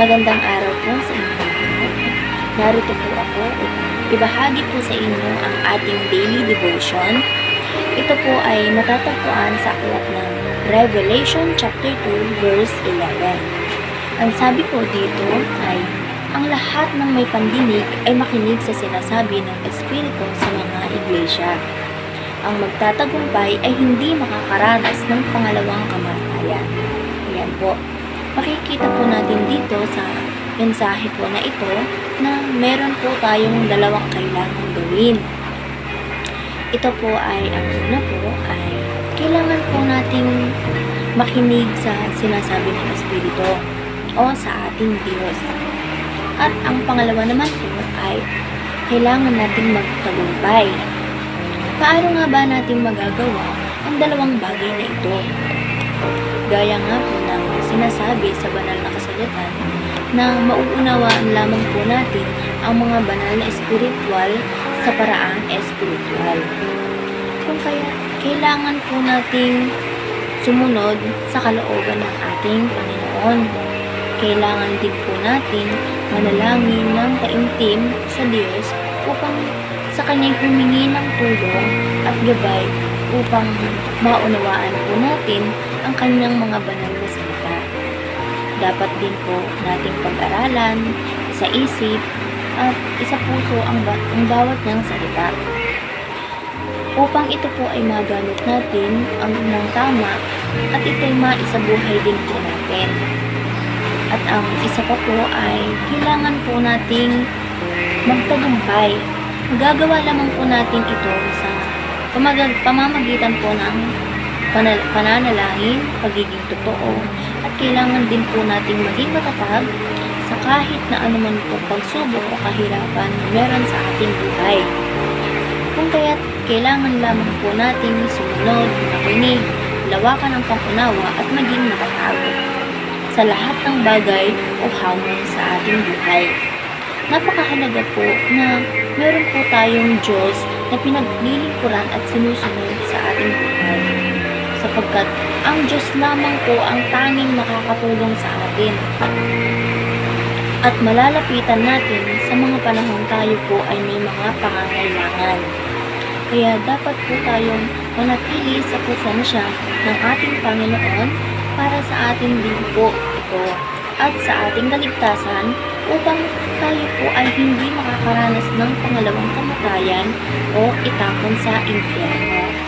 Magandang araw po sa inyo. Narito po ako ibahagi po sa inyo ang ating daily devotion. Ito po ay matatagpuan sa aklat ng Revelation chapter 2 verse 11. Ang sabi po dito ay ang lahat ng may pandinig ay makinig sa sinasabi ng Espiritu sa mga iglesia. Ang magtatagumpay ay hindi makakaranas ng pangalawang kamatayan. Ayan po. Makikita po natin dito sa mensahe po na ito na meron po tayong dalawang kailangan gawin. Ito po ay, ang una po ay kailangan po nating makinig sa sinasabi ng Espiritu o sa ating Diyos. At ang pangalawa naman po ay kailangan nating magtagumpay. Paano nga ba natin magagawa ang dalawang bagay na ito? Gaya nga po sinasabi sa banal na kasulatan na mauunawaan lamang po natin ang mga banal na espiritual sa paraang espiritual. Kung kaya, kailangan po nating sumunod sa kalooban ng ating Panginoon. Kailangan din po natin manalangin ng taimtim sa Diyos upang sa Kanya'y humingi ng tulong at gabay upang maunawaan po natin ang Kanyang mga banal. Dapat din po nating pag-aralan, sa isip, at isa puso ang, ba- ang bawat niyang salita. Upang ito po ay magamit natin ang ng tama at ito'y maisabuhay din po natin. At ang isa pa po ay kailangan po nating magtagumpay. Magagawa lamang po natin ito sa pamamagitan po ng pananalangin, pagiging totoo, at kailangan din po nating maging matatag sa kahit na anuman po pagsubok o kahirapan na meron sa ating buhay. Kung kaya't kailangan lamang po nating sumunod, makinig, lawakan ang pangunawa at maging matatag sa lahat ng bagay o hamon sa ating buhay. Napakahalaga po na meron po tayong Diyos na pinaglilingkuran at sinusunod sa ating buhay. Sapagkat ang Diyos lamang po ang tanging makakatulong sa atin. At malalapitan natin sa mga panahon tayo po ay may mga pangangailangan. Kaya dapat po tayong manatili sa presensya ng ating Panginoon para sa ating din po ito at sa ating kaligtasan upang tayo po ay hindi makakaranas ng pangalawang kamatayan o itapon sa impyerno.